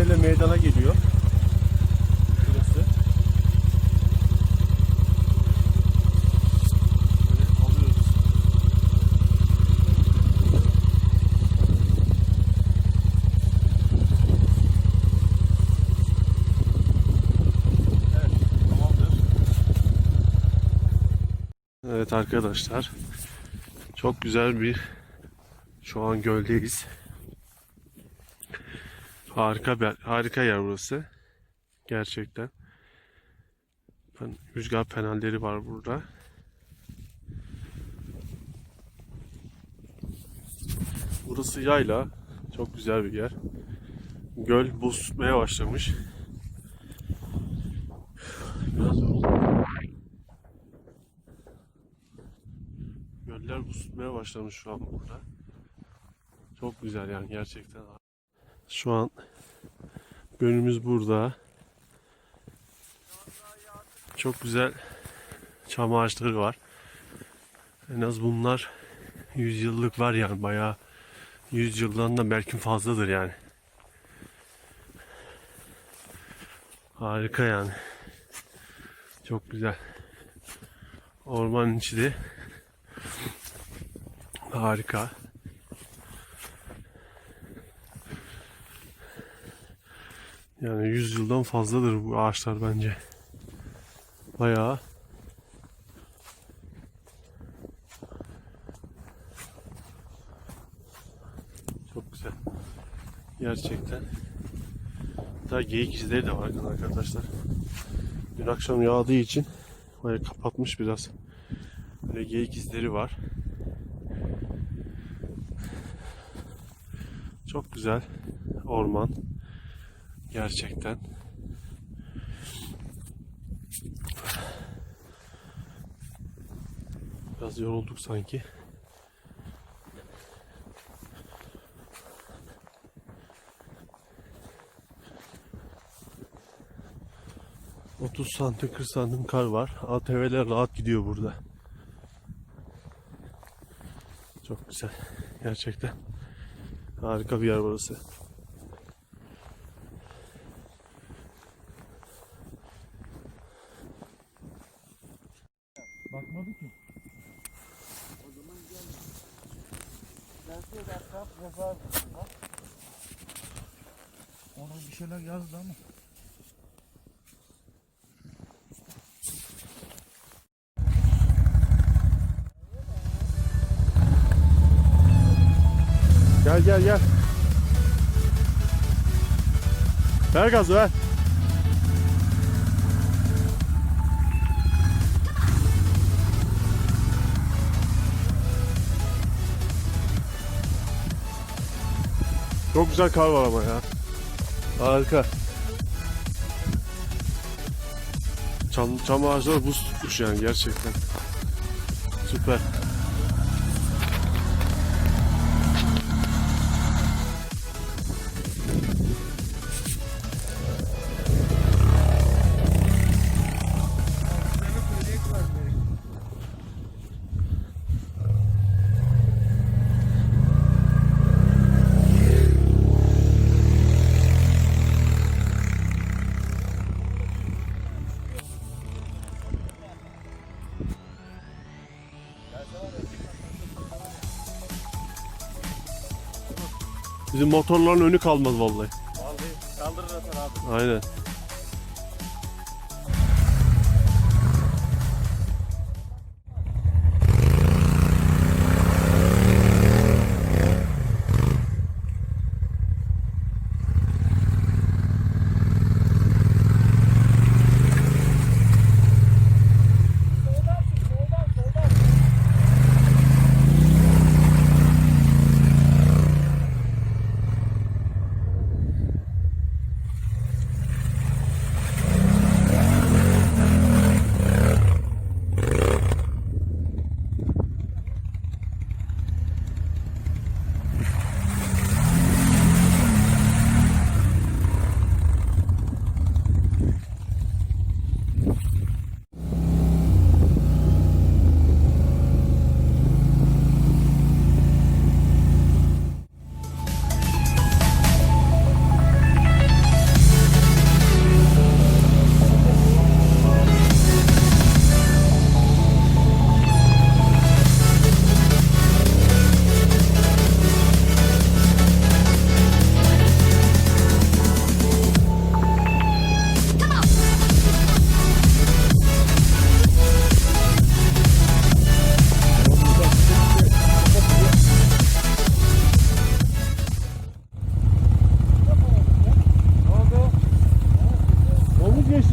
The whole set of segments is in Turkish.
ile meydana geliyor. Burası. Böyle alıyoruz. Evet, tamamdır. Evet arkadaşlar. Çok güzel bir şu an göldeyiz. Harika bir harika yer burası. Gerçekten. Rüzgar panelleri var burada. Burası yayla. Çok güzel bir yer. Göl buz tutmaya başlamış. Biraz. Göller buz tutmaya başlamış şu an burada. Çok güzel yani gerçekten. Şu an gölümüz burada. Çok güzel çam ağaçları var. En az bunlar 100 yıllık var yani bayağı 100 yıldan da belki fazladır yani. Harika yani. Çok güzel. Ormanın içi de harika. Yani 100 yıldan fazladır bu ağaçlar bence. Bayağı. Çok güzel. Gerçekten. Daha geyik izleri de var arkadaşlar. Dün akşam yağdığı için bayağı kapatmış biraz. Böyle geyik izleri var. Çok güzel orman. Gerçekten. Biraz yorulduk sanki. ...30 santim 40 santim kar var. ATV'ler rahat gidiyor burada. Çok güzel. Gerçekten. Harika bir yer burası. Bakmadı ki. O zaman gel. Belki de. Bak. Ona bir şeyler yazdı ama. Gel gel gel. Ver gazı ver. Çok güzel kar var ama ya. Harika. Çam, çam ağaçları buz tutmuş yani gerçekten. Süper. Bizim motorların önü kalmaz vallahi. Vallahi kaldırır atar abi. Aynen.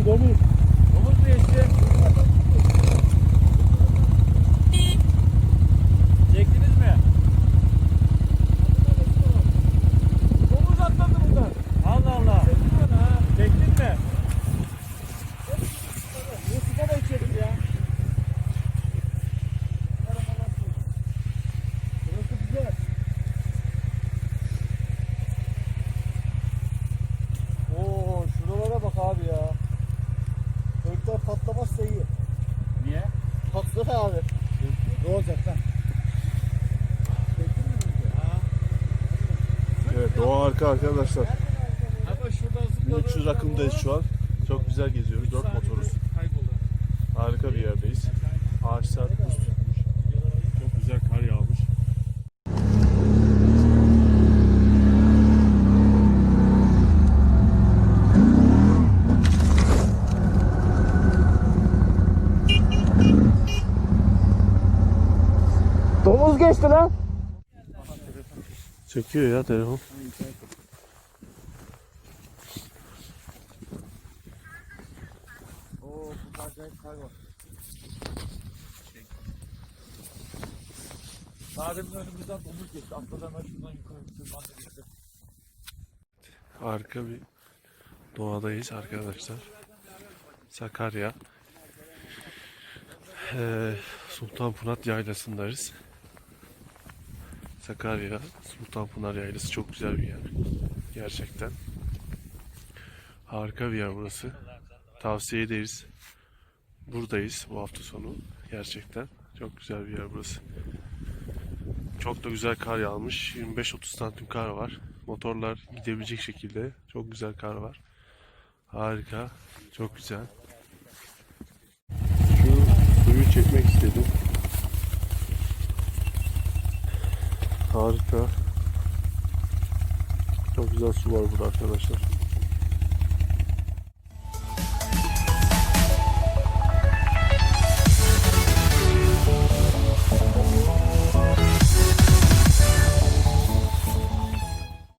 别的意。Patlamazsa iyi. Niye? Patlar abi. Ne olacak lan? Evet doğa harika arkadaşlar. Ama şuradan 1300 rakımdayız şu an. Çok güzel geziyoruz. 4 motoruz. Harika bir yerdeyiz. Ağaçlar buz tutmuş. Çok güzel kar yağmış. Domuz geçti lan. Çekiyor ya telefon. Oo bu acayip kar var. Sademin önümüzden domuz geçti. Atladı hemen şuradan yukarı tırmandı. Harika bir doğadayız arkadaşlar. Sakarya. Ee, Sultanpınar Yaylası'ndayız. Sakarya, Sultanpınar Yaylası çok güzel bir yer. Gerçekten. Harika bir yer burası. Tavsiye ederiz. Buradayız bu hafta sonu. Gerçekten. Çok güzel bir yer burası. Çok da güzel kar yağmış. 25-30 santim kar var. Motorlar gidebilecek şekilde. Çok güzel kar var. Harika. Çok güzel. Harika. Çok güzel su var burada arkadaşlar.